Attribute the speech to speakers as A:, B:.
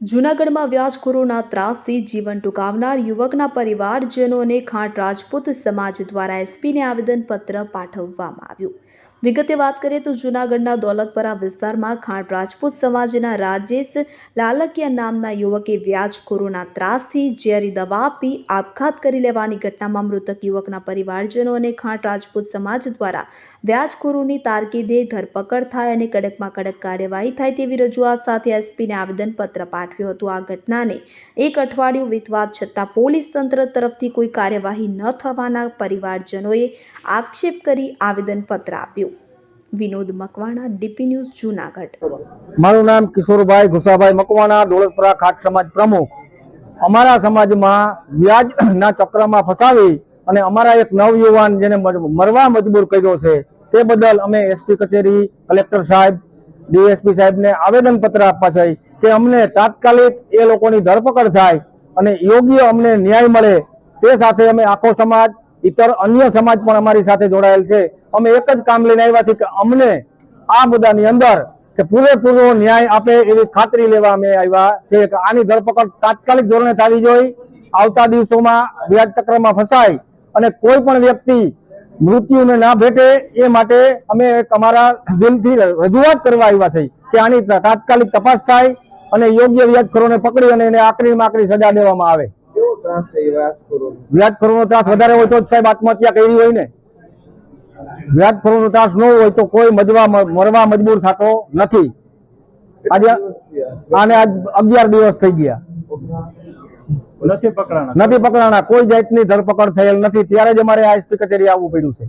A: જૂનાગઢમાં વ્યાજખોરોના ત્રાસથી જીવન ટૂંકાવનાર યુવકના પરિવારજનોને ખાંટ રાજપૂત સમાજ દ્વારા એસપીને આવેદનપત્ર પાઠવવામાં આવ્યું. વિગતે વાત કરીએ તો જૂનાગઢના દોલતપરા વિસ્તારમાં ખાંડ રાજપૂત સમાજના રાજેશ લાલકિયા નામના યુવકે વ્યાજખોરોના ત્રાસથી ઝેરી દવા આપી આપઘાત કરી લેવાની ઘટનામાં મૃતક યુવકના પરિવારજનો અને ખાંટ રાજપૂત સમાજ દ્વારા વ્યાજખોરોની તારકીદે ધરપકડ થાય અને કડકમાં કડક કાર્યવાહી થાય તેવી રજૂઆત સાથે એસપીને આવેદનપત્ર પાઠવ્યું હતું. આ ઘટનાને એક અઠવાડિયું વીતવા છતાં પોલીસ તંત્ર તરફથી કોઈ કાર્યવાહી ન થવાના પરિવારજનોએ આક્ષેપ કરી આવેદનપત્ર આપ્યું. Vinod Makwana, DP News, Junagadh.
B: મારું નામ કિશોરભાઈ ઘુસાભાઈ મકવાણા દોલતપુરા ખાટ સમાજ પ્રમુખ. અમારા સમાજમાં વ્યાજના ચક્રમાં ફસાવી અને અમારા એક નવયુવાન જેને મરવા મજબૂર કર્યો છે, તે બદલ અમે એસપી કચેરી કલેક્ટર સાહેબ, ડીએસપી સાહેબને આવેદનપત્ર આપવા છે. કે અમને તાત્કાલિક એ લોકોની ધરપકડ થાય અને યોગ્ય અમને ન્યાય મળે, તે સાથે અમે આખો સમાજ, ઇતર અન્ય સમાજ પણ અમારી સાથે જોડાયેલ છે. અમે એક જ કામ લઈને આવ્યા છીએ કે અમને આ મુદ્દાની અંદર કે પૂરેપૂરો ન્યાય આપે એવી ખાતરી લેવા અમે આવ્યા છે કે આની ધરપકડ તાત્કાલિક ધોરણે થવી જોઈએ. આવતા દિવસોમાં વ્યાજ ચક્રમાં ફસાય અને કોઈ પણ વ્યક્તિ મૃત્યુને ના ભેટે એ માટે અમે અમારા દિલથી રજૂઆત કરવા આવ્યા છે કે આની તાત્કાલિક તપાસ થાય અને યોગ્ય વ્યાજખોરોને પકડી અને એને આકરી માકરી સજા દેવામાં આવે.
C: વ્યાજખોરોનો?
B: ત્રાસ વધારે હોય તો સાહેબ આત્મહત્યા કરી હોય ને. વ્યાજખોરોનો ત્રાસ ન હોય તો કોઈ મજવા મરવા મજબૂર થતો નથી. આજે? આને આજ અગિયાર દિવસ થઈ ગયા. નથી પકડાણા. કોઈ જાતની ધરપકડ થયેલ નથી. ત્યારે જ અમારે આ એસપી કચેરી આવવું પડ્યું છે.